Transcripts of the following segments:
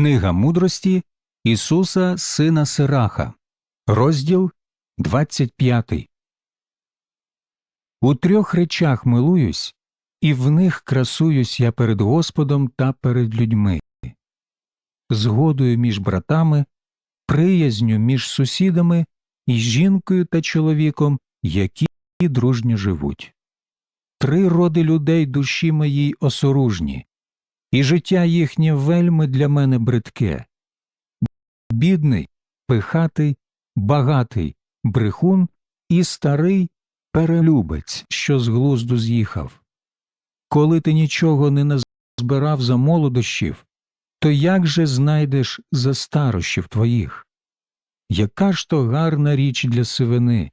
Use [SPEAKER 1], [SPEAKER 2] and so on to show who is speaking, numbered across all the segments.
[SPEAKER 1] Книга мудрості Ісуса Сина Сираха, розділ 25. У трьох речах милуюсь, і в них красуюсь я перед Господом та перед людьми, згодою між братами, приязню між сусідами і жінкою та чоловіком, які дружньо живуть. Три роди людей душі моїй осоружні, і життя їхнє вельми для мене бридке. Бідний, пихатий, багатий, брехун і старий перелюбець, що з глузду з'їхав. Коли ти нічого не назбирав за молодощів, то як же знайдеш за старощів твоїх? Яка ж то гарна річ для сивини,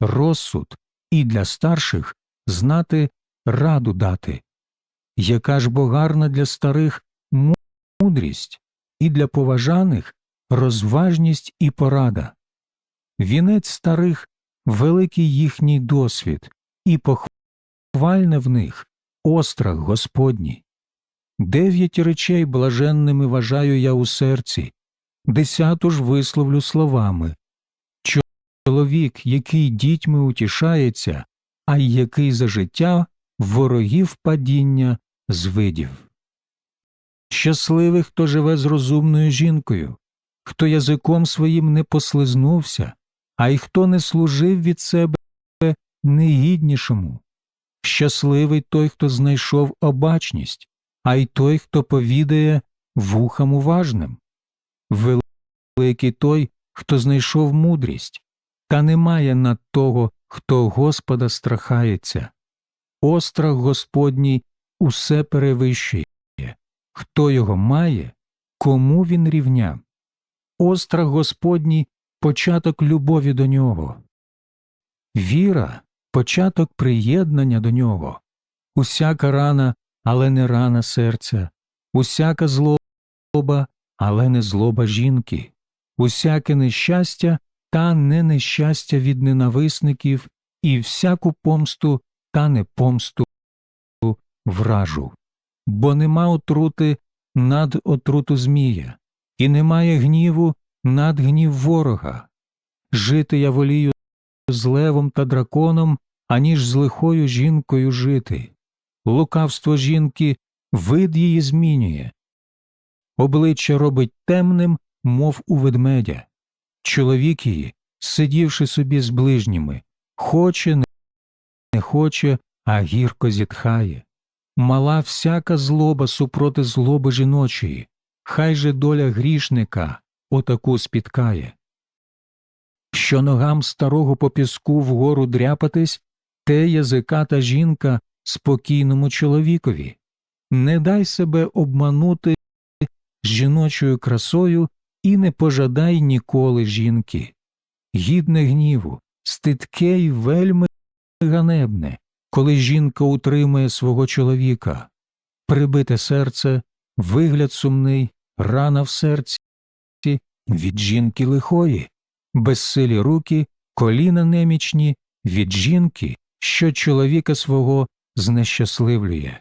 [SPEAKER 1] розсуд і для старших знати раду дати, яка ж бо гарна для старих мудрість і для поважаних розважність і порада. Вінець старих великий їхній досвід, і похвальне в них острах Господній. Дев'ять речей блаженними вважаю я у серці, десяту ж висловлю словами чоловік, який дітьми утішається, а й який за життя ворогів падіння звидів. Щасливий, хто живе з розумною жінкою, хто язиком своїм не послизнувся, а й хто не служив від себе негіднішому. Щасливий той, хто знайшов обачність, а й той, хто повідає вухам уважним. Великий той, хто знайшов мудрість, та немає над того, хто Господа страхається. Острах Господній усе перевищує. Хто його має, кому він рівня. Острах Господній початок любові до нього. Віра початок приєднання до нього. Усяка рана, але не рана серця, усяка злоба, але не злоба жінки, усяке нещастя та не нещастя від ненависників, і всяку помсту та не помсту вражу. Бо нема отрути над отруту Змія, і немає гніву над гнів ворога. Жити я волію з левом та драконом, аніж з лихою жінкою жити. Лукавство жінки вид її змінює. Обличчя робить темним, мов у ведмедя. Чоловік її, сидівши собі з ближніми, хоче, не хоче, а гірко зітхає. Мала всяка злоба супроти злоби жіночої, хай же доля грішника отаку спіткає. Що ногам старого по піску вгору дряпатись, те язика та жінка спокійному чоловікові. Не дай себе обманути жіночою красою і не пожадай ніколи жінки. Гідне гніву, стидке й вельми ганебне, коли жінка утримує свого чоловіка, прибите серце, вигляд сумний, рана в серці від жінки лихої, безсилі руки, коліна немічні від жінки, що чоловіка свого знещасливлює.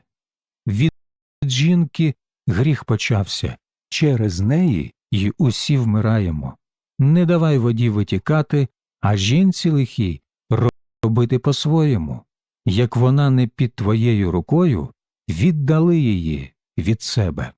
[SPEAKER 1] Від жінки гріх почався, через неї й усі вмираємо. Не давай воді витікати, а жінці лихій робити по-своєму. Як вона не під твоєю рукою, віддали її від себе.